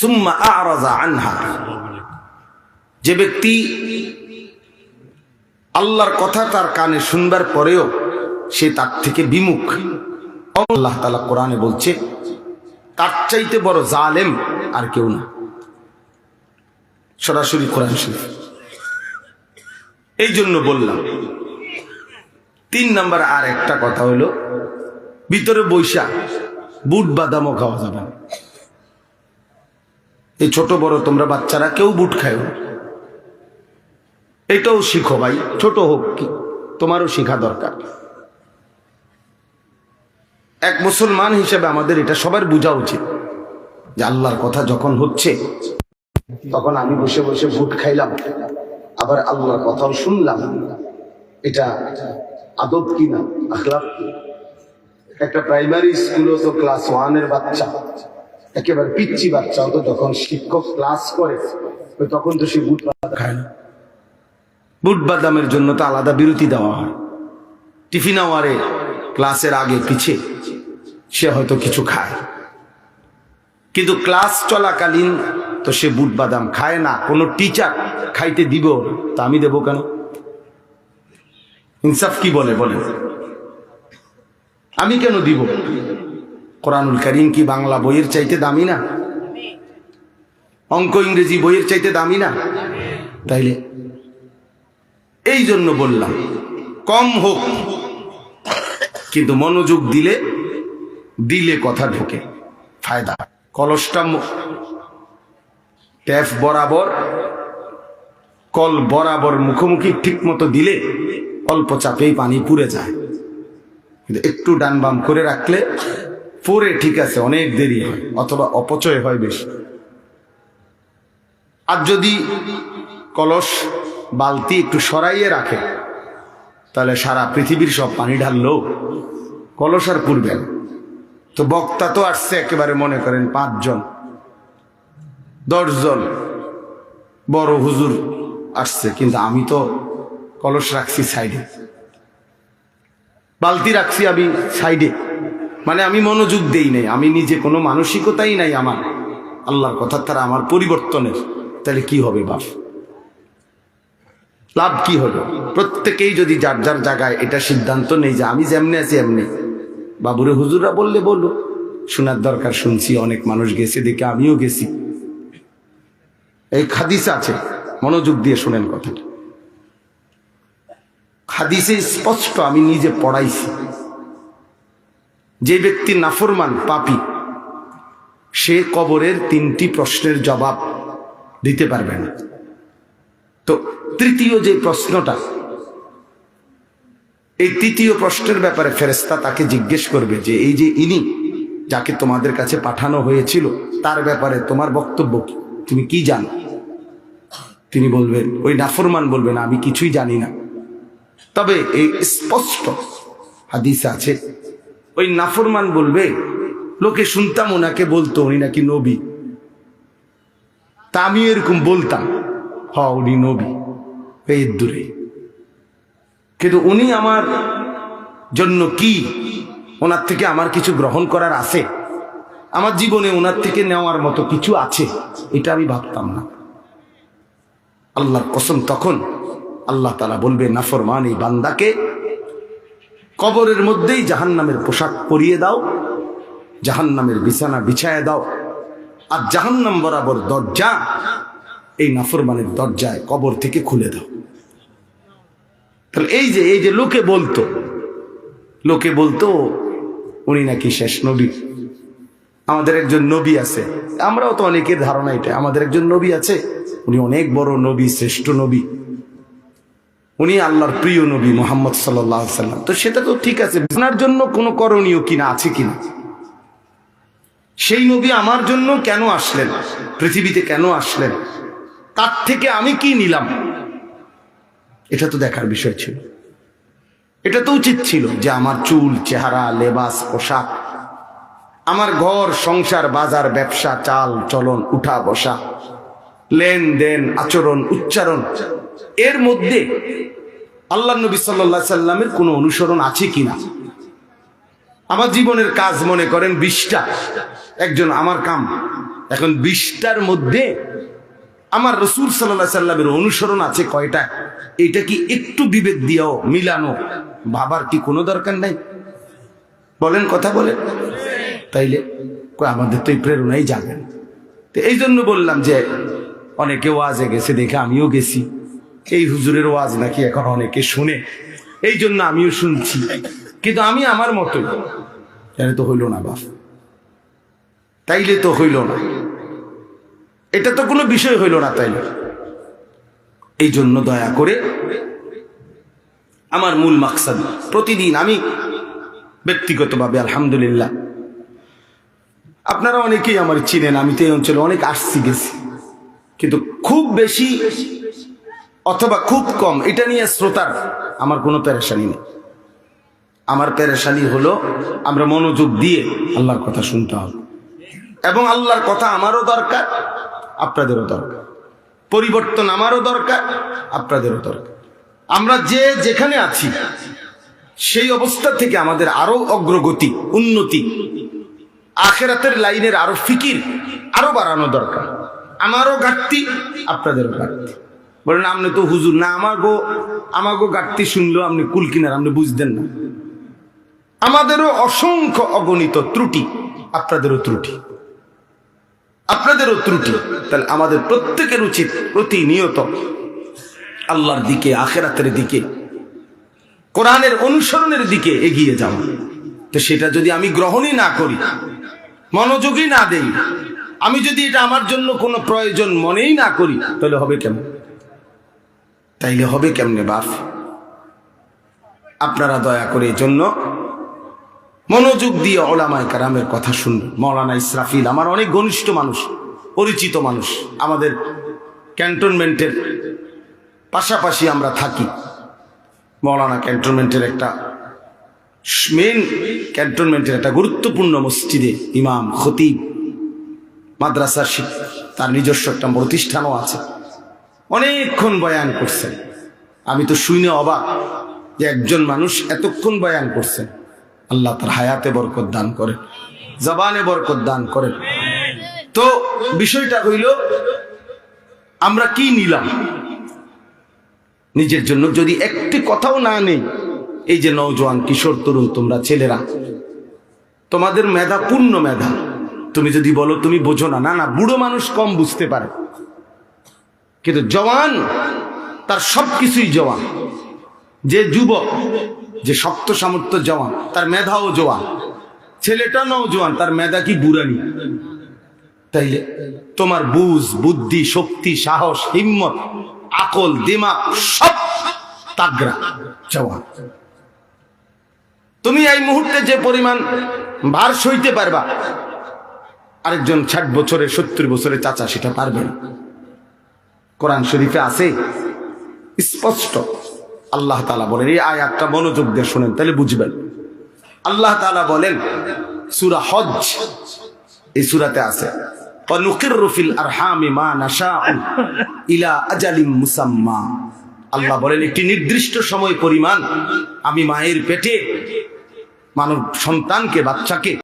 সুম্মা আরাজা আনহা। যে ব্যক্তি আল্লাহর কথা তার কানে শুনবার পরেও সে তার থেকে বিমুখ। আল্লাহ তালা কোরআনে বলছে, তার চাইতে বড় জালেম আর কেউ না। সরাসরি কোরআন শরীফ। এই জন্য বললাম, তিন নাম্বার আর একটা কথা হলো, ভিতরে বৈশাখ বুট বাদামও খাওয়া যাবে না। এই ছোট বড় তোমরা বাচ্চারা কেউ বুট খায় এটাও শিখো ভাই, ছোট হোক কি, তোমারও শেখা দরকার। এক মুসলমান হিসেবে আমাদের এটা সবার বোঝা উচিত যে আল্লাহর কথা যখন হচ্ছে, তখন আমি বসে বসে বুট খাইলাম, আবার আল্লাহর কথাও শুনলাম। এটা আদব কিনা আখলাপ? একটা প্রাইমারি স্কুলও তো ক্লাস ওয়ানের বাচ্চা। একেবারে পিচ্ছি বাচ্চা তো যখন শিক্ষক ক্লাস করে তখন তো সে বুট বাদাম খায় না বুট বাদামের জন্য তো আলাদা বিরতি দেওয়া হয়। টিফিন আওয়ারে ক্লাসের আগে পিছে, সে হয়তো কিছু খায়। কিন্তু ক্লাস চলাকালীন তো সে বুট বাদাম খায় না, কোনো টিচার খাইতে দিব, তা আমি দেবো কেন? ইনসাফ কি বলে বলে আমি কেন দিব? কোরআনুল করিম কি বাংলা বইয়ের চাইতে দামি না? অঙ্ক ইংরেজি বইয়ের চাইতে দামি না? তাইলে এই জন্য বললাম, কম হোক। কিন্তু মনোযোগ দিলে দিলে কথা ঢোকে। ফায়দা, কলসটা ট্যাপ বরাবর, কল বরাবর মুখোমুখি ঠিক মতো দিলে অল্প চাপেই পানি পুড়ে যায়। কিন্তু একটু ডান বাম করে রাখলে পরে ঠিক আছে, অনেক দেরি হয়, অথবা অপচয় হয় বেশি। আর যদি কলস বালতি একটু সরাইয়ে রাখে, তাহলে সারা পৃথিবীর সব পানি ঢাললো। কলস আর পুরবে। তো বক্তা তো আসছে, একেবারে মনে করেন পাঁচজন, দশজন বড় হুজুর আসছে, কিন্তু আমি তো কলস রাখছি সাইডে। বালতি রাখছি আমি সাইডে। মানে আমি মনোযোগ দেই নাই, আমি নিজে কোনো মানসিকতাই নাই আমার। আল্লাহর কথা তারা আমার পরিবর্তনের। তাহলে কি হবে বাপ? লাভ কি হলো প্রত্যেকেই যদি যার যার জায়গায় এটা সিদ্ধান্ত নেই যে আমি যেমনি আছি এমনি। বাবুরে হুজুররা বললে বলল শোনার দরকার শুনছি, অনেক মানুষ গেছে দেখে আমিও গেছি। এই খাদিস আছে, মনোযোগ দিয়ে শোনেন কথাটা। খাদিসে স্পষ্ট আমি নিজে পড়াইছি। যে ব্যক্তি নাফরমান, পাপি, সে কবরের তিনটি প্রশ্নের জবাব দিতে পারবে না। তো তৃতীয় যে প্রশ্নটা, এই তৃতীয় প্রশ্নের ব্যাপারে ফেরেস্তা তাকে জিজ্ঞেস করবে যে, এই যে ইনি যাকে তোমাদের কাছে পাঠানো হয়েছিল, তার ব্যাপারে তোমার বক্তব্য কি? তুমি কি জানো? তিনি বলবেন, ওই নাফরমান বলবেন আমি কিছুই জানি না। তবে এই স্পষ্ট হাদিস আছে ওই নাফরমান বলবে, লোকে শুনতাম ওনাকে বলতো, উনি নাকি নবী। তা আমি এরকম বলতাম হ উনি নবী, এই দূরে। কিন্তু উনি আমার জন্য কি? ওনার থেকে আমার কিছু গ্রহণ করার আছে? আমার জীবনে ওনার থেকে নেওয়ার মতো কিছু আছে? এটা আমি ভাবতাম না। আল্লাহর কসম তখন আল্লাহ তালা বলবে, নাফরমান এই বান্দাকে কবরের মধ্যেই জাহান্নামের পোশাক পরিয়ে দাও, জাহান্নামের বিছানা বিছায় দাও। আর জাহান্নাম বরাবর দরজা, এই নাফরমানের দরজায় কবর থেকে খুলে দাও। তাহলে এই যে এই যে লোকে বলতো লোকে বলতো, উনি নাকি শেষ নবী। আমাদের একজন নবী আছে। আমরাও তো অনেকের ধারণা এটা আমাদের একজন নবী আছে, উনি অনেক বড় নবী, শ্রেষ্ঠ নবী। উনি আল্লাহর প্রিয় নবী মোহাম্মদ সাল্লাহ সাল্লাম। তো সেটা তো ঠিক আছে, আপনার জন্য কোনো করণীয় কিনা আছে কিনা সেই নবী আমার জন্য কেন আসলেন? পৃথিবীতে কেন আসলেন? তার থেকে আমি কি নিলাম? এটা তো দেখার বিষয় ছিল। এটা তো উচিত ছিল যে আমার চুল, চেহারা, লেবাস, পোশাক, আমার ঘর, সংসার, বাজার, ব্যবসা, চাল, চলন উঠা বসা লেনদেন, আচরণ, উচ্চারণ এর মধ্যে আল্লাহ নবী সাল্লা সাল্লামের কোনো অনুসরণ আছে কিনা? আমার জীবনের কাজ মনে করেন বিশটা। একজন আমার কাম। এখন বিশটার মধ্যে আমার রসুল সাল্লাহ সাল্লামের অনুসরণ আছে কয়টা? এটা কি একটু বিবেক দিয়েও মিলানো? ভাবার কি কোনো দরকার নাই? বলেন কথা বলেন। তাইলে আমাদের তো এই প্রেরণাই যাবে না। তো এই জন্য বললাম যে অনেকে ওয়াজে গেছে, দেখে আমিও গেছি। এই হুজুরের ওয়াজ নাকি এখন অনেকে শুনে। এই জন্য আমিও শুনছি। কিন্তু আমি আমার মতোই। এটা তো হইল না বাপ তাইলে তো হইল না। এটা তো কোনো বিষয় হইল না তাইলে। এই জন্য দয়া করে আমার মূল মাকসাদ প্রতিদিন আমি ব্যক্তিগতভাবে আলহামদুলিল্লাহ আপনারা অনেকেই আমার চিনেন আমি তো এই অঞ্চলে অনেক আসছি গেছি। কিন্তু খুব বেশি অথবা খুব কম, এটা নিয়ে শ্রোতার আমার কোনো প্যারেশানি নেই। আমার পেরেশানি হলো আমরা মনোযোগ দিয়ে আল্লাহর কথা শুনতে হবে। এবং আল্লাহর কথা আমারও দরকার, আপনাদেরও দরকার। পরিবর্তন আমারও দরকার, আপনাদেরও দরকার। আমরা যে যেখানে আছি, সেই অবস্থা থেকে আমাদের আরও অগ্রগতি, উন্নতি, আখেরাতের লাইনের আরও ফিকির আরও বাড়ানো দরকার। আমারও ঘাটতি, আপনাদেরও ঘাটতি। বলেন আপনি তো হুজুর না, আমাগো আমাগো ঘাটতি শুনলেও আপনি কুল কিনার আপনি বুঝতেন না। আমাদেরও অসংখ্য অগণিত ত্রুটি, আপনাদেরও ত্রুটি। আপনাদেরও ত্রুটি। তাহলে আমাদের প্রত্যেকের উচিত প্রতিনিয়ত আল্লাহর দিকে, আখেরাতের দিকে, কোরআনের অনুসরণের দিকে এগিয়ে যাওয়া। তো সেটা যদি আমি গ্রহণই না করি, মনোযোগই না দেই, আমি যদি এটা আমার জন্য কোনো প্রয়োজন মনেই না করি, তাহলে হবে কেমন? তাইলে হবে কেমনে বাপ? আপনারা দয়া করে এই জন্য মনোযোগ দিয়ে ওলামায় কারামের কথা শুনবেন। মৌলানা ইসরাফিল আমার অনেক ঘনিষ্ঠ মানুষ, পরিচিত মানুষ। আমাদের ক্যান্টনমেন্টের পাশাপাশি আমরা থাকি। মৌলানা ক্যান্টনমেন্টের একটা মেন ক্যান্টনমেন্টের একটা গুরুত্বপূর্ণ মসজিদে ইমাম, খতিব মাদ্রাসা শিক- তার নিজস্ব একটা প্রতিষ্ঠানও আছে। অনেকক্ষণ বয়ান করছেন। আমি তো শুনে অবাক যে একজন মানুষ এতক্ষণ বয়ান করছেন। আল্লাহ তার হায়াতে বরকত দান করেন, জবানে বরকত দান করেন। তো বিষয়টা হইল, আমরা কি নিলাম? নিজের জন্য যদি একটি কথাও না নেই, এই যে নৌজওয়ান কিশোর, তরুণ, তোমরা ছেলেরা, তোমাদের মেধা পূর্ণ মেধা। তুমি যদি বলো, তুমি বোঝো না। না না, বুড়ো মানুষ কম বুঝতে পারে। কিন্তু জওয়ান, তার সব কিছুই জওয়ান। যে যুবক, যে শক্ত সামর্থ্য জওয়ান, তার মেধাও জওয়ান। ছেলেটা নৌজওয়ান তার মেধা কি বুড়ানি? তাইলে তোমার বুঝ, বুদ্ধি, শক্তি, সাহস, হিম্মত, আকল, দিমাগ সব তাগরা জওয়ান। তুমি এই মুহূর্তে যে পরিমাণ ভার সইতে পারবা, আরেকজন ষাট বছরে সত্তর বছরের চাচা সেটা পারবে না। কোরআন শরীফে আছে? স্পষ্ট। আল্লাহ তালা বলেন, এই আয়াতটা মনোযোগ দিয়ে শোনেন, তাহলে বুঝবেন। আল্লাহ তালা বলেন, সুরা হজ এই সুরাতে আছে আল্লাহ বলেন, একটি নির্দিষ্ট সময় পরিমাণ আমি মায়ের পেটে মানব সন্তানকে, বাচ্চাকে